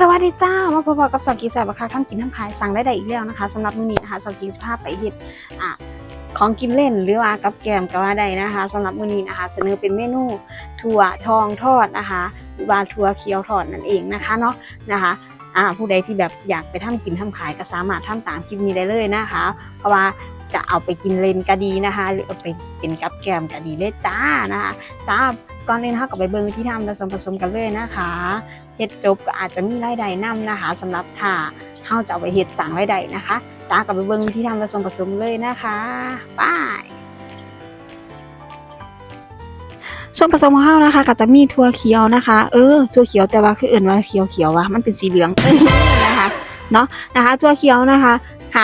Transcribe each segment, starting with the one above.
สวัสดีจ้า มาพบกับสาวกีแสบราคาข้างกินทั้งขายสั่งได้ได้อีกแล้วนะคะสำหรับมื้อนี้นะคะสาวกีสภาพไปเฮ็ดอะของกินเล่นหรือว่ากับแกมก็ว่าได้นะคะสำหรับมื้อนี้นะคะ เสนอเป็นเมนูถั่วทองทอดนะคะหรือว่าถั่วเขียวทอดนั่นเองนะคะเนาะนะคะอ่าผู้ใดที่แบบอยากไปทำกินทำขายก็สามารถทำตามคลิปนี้ได้เลยนะคะ เพราะว่าจะเอาไปกินเล่นก็ดีนะคะ หรือเอาไปเป็นกับแกมก็ดีเลยจ้านะคะจ้าก่อนอื่นนะคะก็ไปเบิ่งวิธีทำและส่วนผสมกันเลยนะคะ เฮ็ดจบก็อาจจะมีรายได้นำนะคะสำหรับถ้าเฮาจะเอาไปเฮ็ดสั่งรายได้นะคะจ้ากับไปเบิ่งวิธีทำและส่วนผสมเลยนะคะไป้ายส่วนผสมของเฮานะคะ ก็จะมีถั่วเขียวนะคะ เออถั่วเขียวแต่ว่าคืออื่นว่าเขียวเขียววะมันเป็นสีเหลืองนะคะเนาะนะคะถั่วเขียวนะคะ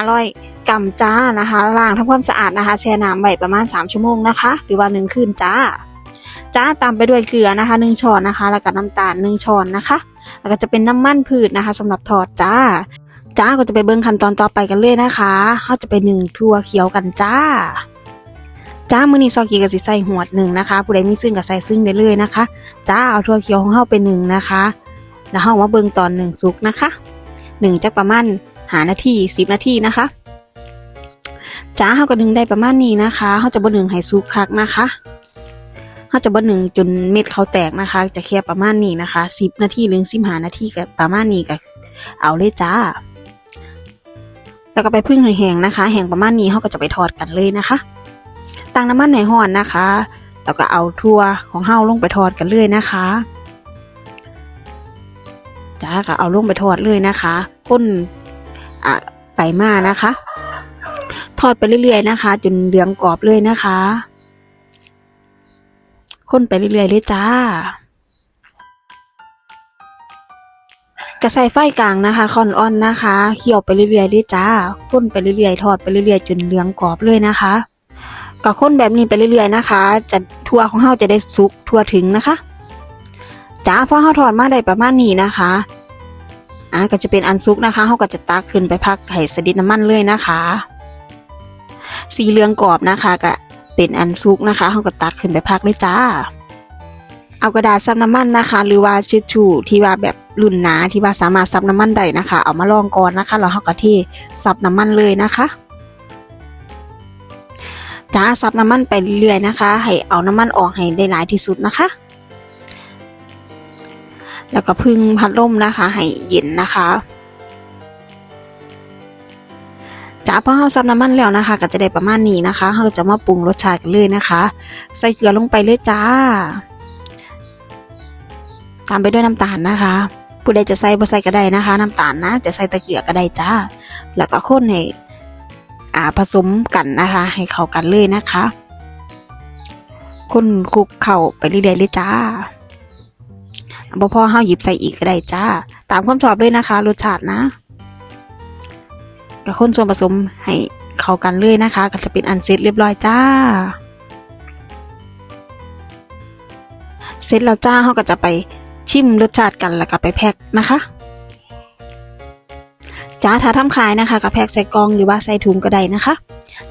500กรัมจ้านะคะล้างทำความสะอาดนะคะ แช่น้ำไว้ประมาณ 3 ชั่วโมงนะคะ หรือว่า1คืนจ้า จ้าตามไปด้วยเกลือนะคะหนึ่งช้อนนะคะ แล้วก็น้ำตาลหนึ่งช้อนนะคะ แล้วก็จะเป็นน้ำมันพืชนะคะสำหรับทอดจ้า จ้าก็จะไปเบิ่งขั้นตอนต่อไปกันเลยนะคะเราจะไปหนึ่งทั่วเขียวกันจ้าจ้ามือนี้ซอกีก็สิใส่หัวหนึ่งนะคะ ผู้ใดมีซึ่งก็ใส่ซึ่งได้เลยนะคะ จ้าเอาทั่วเขียวของเฮาไปหนึ่งนะคะ แล้วเฮามาเบิ่งตอนหนึ่งสุกนะคะหนึ่งจักประมาณหานาทีสิบนาทีนะคะ จ้าเฮาก็ดึงได้ประมาณนี้นะคะเฮาจะบ่ดึงให้สุกคักนะคะ เขาจะบ่หนึ่งจนเม็ดเขาแตกนะคะ จะแค่ประมาณนี้นะคะสิบนาทีหรือสิบห้านาทีก็ประมาณนี้ก็เอาเลยจ้า แล้วก็ไปพึ่งแห้งนะคะ แห้งประมาณนี้เขาก็จะไปทอดกันเลยนะคะตั้งน้ำมันในห่อนนะคะ แล้วก็เอาทั่วของเฮาลงไปทอดกันเลยนะคะจ้าก็เอาลงไปทอดเลยนะคะก้นอะไปมานะคะ ทอดไปเรื่อยๆนะคะ จนเหลืองกรอบเลยนะคะ คนไปเรื่อยๆเลยจ้ากระใส่ไฟกลางนะคะคอนออนนะคะเคี่ยวไปเรื่อยๆเลยจ้าคนไปเรื่อยๆทอดไปเรื่อยๆจนเหลืองกรอบเลยนะคะก็คนแบบนี้ไปเรื่อยๆนะคะ จะทั่วของเฮาจะได้สุกทั่วถึงนะคะจ้าพอเฮาทอดมาได้ประมาณนี้นะคะอ่าก็จะเป็นอันซุกนะคะเฮาก็จะตักขึ้นไปพักไห้สดิดน้ำมันเลยนะคะ สีเหลืองกรอบนะคะก็ เป็นอันซุกนะคะเขาก็ตักขึ้นไปพักเลยจ้า เอากระดาษซับน้ำมันนะคะ หรือว่าชิชชูที่ว่าแบบรุ่นหนาที่ว่าสามารถซับน้ำมันได้นะคะ เอามาลองก่อนนะคะแล้วเขาก็เทซับน้ำมันเลยนะคะจ้าซับน้ำมันไปเรื่อยๆนะคะ ให้เอาน้ำมันออกให้ได้หลายที่สุดนะคะ แล้วก็พึ่งพัดลมนะคะ ให้เย็นนะคะ จ้าพอเราซับน้ำมันแล้วนะคะ ก็จะได้ประมาณนี้นะคะเราจะมาปรุงรสชาติกันเลยนะคะ ใส่เกลือลงไปเลยจ้า ตามไปด้วยน้ำตาลนะคะ ผู้ใดจะใส่บ่ใส่ก็ได้นะคะ น้ำตาลนะ จะใส่ตะเกียบก็ได้จ้า แล้วก็คนให้อ่าผสมกันนะคะ ให้เข้ากันเลยนะคะคนคลุกเข้าไปเรื่อยๆเลยจ้าบ่พอเฮาหยิบใส่อีกก็ได้จ้า ตามความชอบเลยนะคะ รสชาตินะ กับคนส่วนผสมให้เข้ากันเลยนะคะ ก็จะเป็นอันเสร็จเรียบร้อยจ้า เสร็จแล้วจ้าเขาก็จะไปชิมรสชาติกันแล้วก็ไปแพ็คนะคะจ้าถ้าทำขายนะคะก็แพ็คใส่กล่องหรือว่าใส่ถุงก็ได้นะคะ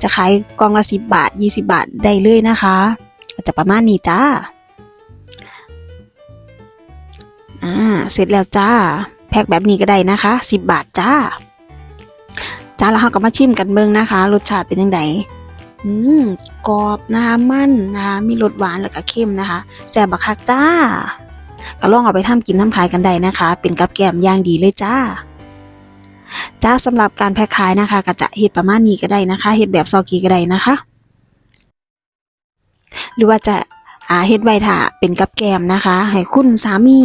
จะขายกล่องละสิบบาทยี่สิบาทได้เลยนะคะก็จะประมาณนี้จ้าอ่าเสร็จแล้วจ้า แพ็คแบบนี้ก็ได้นะคะสิบบาทจ้า จ้าแล้วเราก็มาชิมกันเบิ่งนะคะ รสชาติเป็นยังไงอืมกรอบนะคะมันนะคะมีรสหวานแล้วก็เค็มนะคะแซ่บบักคักจ้าก็ลองเอาไปทำกินน้ำขายกันได้นะคะ เป็นกับแกลมย่างดีเลยจ้า จ้าสำหรับการแพ็คขายนะคะก็จะเฮ็ดประมาณนี้ก็ได้นะคะเฮ็ดแบบซอกีก็ได้นะคะ หรือว่าจะอาเฮ็ดไว้ถ้าเป็นกับแกลมนะคะ ให้คุณสามี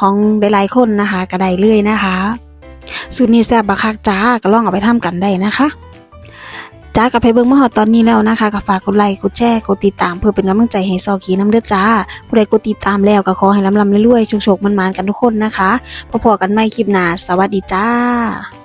ของหลายๆคนนะคะก็ได้เลยนะคะ สูตรนี้แซ่บบักคักจ้าก็ลองเอาไปทำกันได้นะคะจ้ากับเพเบิ่งมาหอดตอนนี้แล้วนะคะก็ฝากกดไลค์กดแชร์กดติดตามเพื่อเป็นกำลังใจให้ซอกีน้ำเด้อจ้า ผู้ใดกดติดตามแล้วก็ขอให้ลำลำเรื่อยๆโชคๆมันๆกันทุกคนนะคะพบกันใหม่คลิปหน้าสวัสดีจ้า